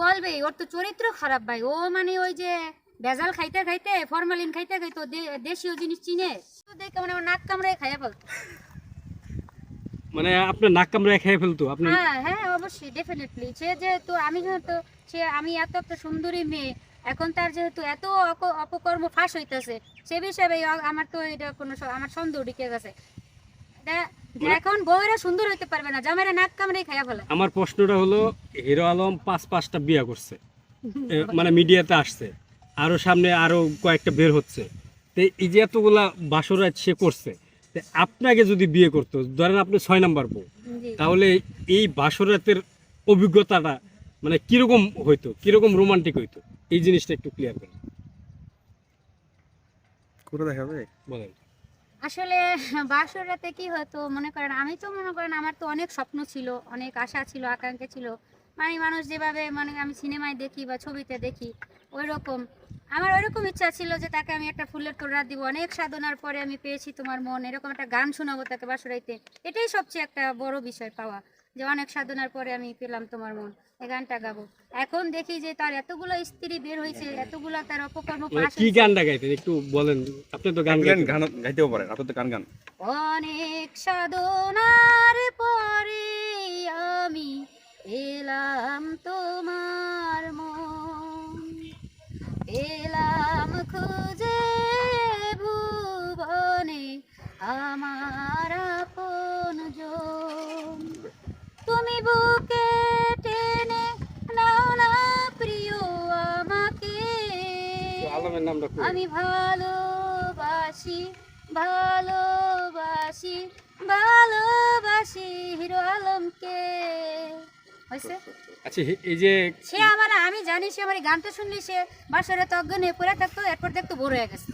বলবেই ওর তো চরিত্র খারাপ ভাই। ও মানে ওই যে ভেজাল খাইতে খাইতে ফরমালিন খাইতে খাইতে দেশীয় জিনিস চিনে। দেখে মানে নাক কামড়ায় খাইয়া ফেলতো। মানে আপনার নাক কামড়ায় খেয়ে ফেলতো আপনি হ্যাঁ হ্যাঁ অবশ্যই ডেফিনেটলি সে যেহেতু আমি যেহেতু সে আমি এত একটা সুন্দরী মেয়ে এখন তার যেহেতু এত অপকর্ম ফাঁস হইতেছে সে হিসাবে আমার তো এটা কোনো আমার সন্দেহ ঢুকে গেছে। এখন বউয়েরা সুন্দর হইতে পারবে না। জামাইরা নাক কামড়াই খাইয়া ফেলে। আমার প্রশ্নটা হলো হিরো আলম পাঁচ পাঁচটা বিয়া করছে মানে মিডিয়াতে আসছে আরও সামনে আরও কয়েকটা বের হচ্ছে। তো এই যে এতগুলা বাসরাত সে করছে আপনাকে যদি বিয়ে করতো ধরেন আপনি ছয় নাম্বার বউ তাহলে এই বাসরাতের অভিজ্ঞতাটা মানে কীরকম হইতো কীরকম রোমান্টিক হইতো? এই জিনিসটা একটু ক্লিয়ার করেন করে দেখাবে? বলেন। আসলে বাসর রাতে কি হতো, মনে করেন, আমি তো মনে করেন আমার তো অনেক স্বপ্ন ছিল, অনেক আশা ছিল, আকাঙ্ক্ষা ছিল। মানে মানুষ যেভাবে মানে আমি সিনেমায় দেখি বা ছবিতে দেখি ওই রকম আমার ওইরকম ইচ্ছা ছিল যে তাকে আমি একটা ফুলের তোড়া দিব। অনেক সাধনার পরে আমি পেয়েছি তোমার মন, এরকম একটা গান শোনাবো তাকে বাসরাইতে। এটাই সবচেয়ে একটা বড় বিষয় পাওয়া। যে অনেক সাধনার পরে আমি পেলাম তোমার মন। এই গানটা গাবো। এখন দেখি যে তার এতগুলো স্ত্রী বের হয়েছে এতগুলো তার অপকর্ম কি গানটা গাইতেন? একটু বলেন আপনি তো গান গান গান গাইতেও পারেন আপনার তো গান গান। অনেক সাধনার পরে আমি এলাম তোমার মন। এলাম খুঁজে আলমের নামটা? আমি ভালোবাসি ভালোবাসি ভালোবাসি হিরো আলমকে। হয়েছে? আচ্ছা এই যে সে আমার আমি জানি সে আমার গানটা শুনলি সে বাসরে তো অজ্ঞান হয়ে পড়ে থাকতো এরপর দেখতো বড় হয়ে গেছে।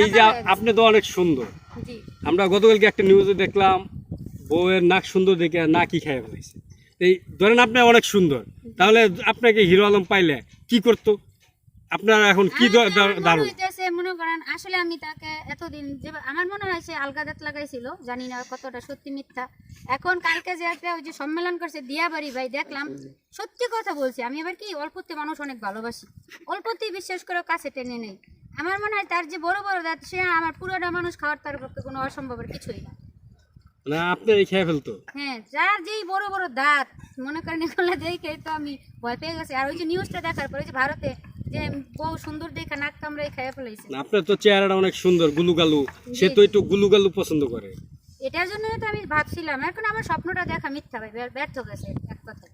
এই যে। আপনি তো অনেক সুন্দর। জি। আমরা গতকালকে একটা নিউজে দেখলাম বউয়ের নাক সুন্দর দেখে নাকই খেয়ে ফেলাইছে। এই ধরেন আপনি অনেক সুন্দর তাহলে আপনাকে হিরো আলম পাইলে কি করতো? আপনার এখন কি মনে দারুণ? মনে করেন আসলে আমি তাকে এতদিন যে আমার মনে হয় সে আলগা দাঁত লাগাইছিল জানি না কতটা সত্যি মিথ্যা। এখন কালকে যে একটা ওই যে সম্মেলন করছে দিয়াবাড়ি ভাই দেখলাম সত্যি কথা বলছি আমি এবার কি অল্পতে মানুষ অনেক ভালোবাসি। অল্পতেই বিশ্বাস করে কাছে টেনে নেই আমার মনে হয় তার যে বড় বড় দাঁত সে আমার পুরোটা মানুষ খাওয়ার তার পক্ষে কোনো অসম্ভবের কিছুই না। না আপনার খেয়ে ফেলতো। হ্যাঁ যার যেই বড় বড় দাঁত মনে করেন এগুলো দেখে তো আমি ভয় পেয়ে গেছি। আর ওই যে নিউজটা দেখার পরে যে ভারতে যে বউ সুন্দর দেখে নাক কামড়াই খেয়ে ফেলাইছে। আপনার তো চেহারাটা অনেক সুন্দর গুলুগালু। সে তো একটু গুলুগালু পছন্দ করে। এটার জন্যই তো আমি ভাবছিলাম এখন আমার স্বপ্নটা দেখা মিথ্যা ভাই ব্যর্থ গেছে এক কথা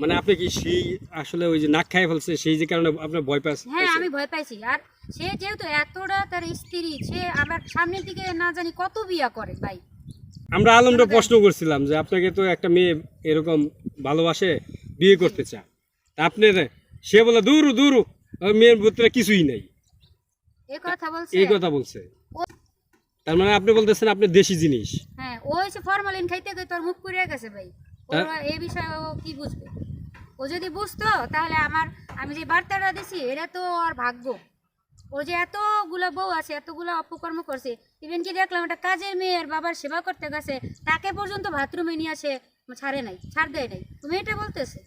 মানে আপনি কি সেই আসলে ওই যে নাক খেয়ে ফেলছে সেই যে কারণে আপনার ভয় পাচ্ছে হ্যাঁ আমি ভয় পাইছি। আর সে যেহেতু এতটা তার স্ত্রী সে আবার সামনের দিকে না জানি কত বিয়া করে ভাই। আমরা আলমটা প্রশ্ন করছিলাম যে আপনাকে তো একটা মেয়ে এরকম ভালোবাসে বিয়ে করতে চায়। তা আপনি সে বলে দূর দূর মেয়ের ভিতরে কিছুই নেই। এই কথা বলছে। তার মানে আপনি বলতেছেন আপনি দেশি জিনিস। হ্যাঁ ও হচ্ছে ফরমালিন খাইতে খাইতে তোর মুখ পুড়ে গেছে ভাই? এই বিষয়ে ও কি বুঝবে? ও যদি বুঝতো তাহলে আমার আমি যে বার্তাটা দিছি এটা তো আর ভাগ্য। ও যে এতগুলো বউ আছে এতগুলো অপকর্ম করছে। ইভেন কি দেখলাম একটা কাজের মেয়ের বাবার সেবা করতে গেছে তাকে পর্যন্ত বাথরুমে নিয়ে আসে ছাড়ে নাই ছাড় দেয় নাই। মেয়েটা বলতেছে।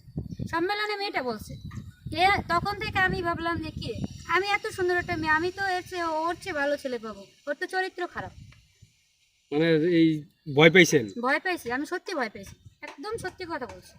সম্মেলনে মেয়েটা বলছে। এ তখন থেকে আমি ভাবলাম যে কি? আমি এত সুন্দর একটা মেয়ে আমি তো এর চেয়ে ওর চেয়ে ভালো ছেলে পাবো। ওর তো চরিত্র খারাপ। মানে এই ভয় পাইছেন? ভয় পাইছি আমি সত্যি ভয় পাইছি। একদম সত্যি কথা বলছি।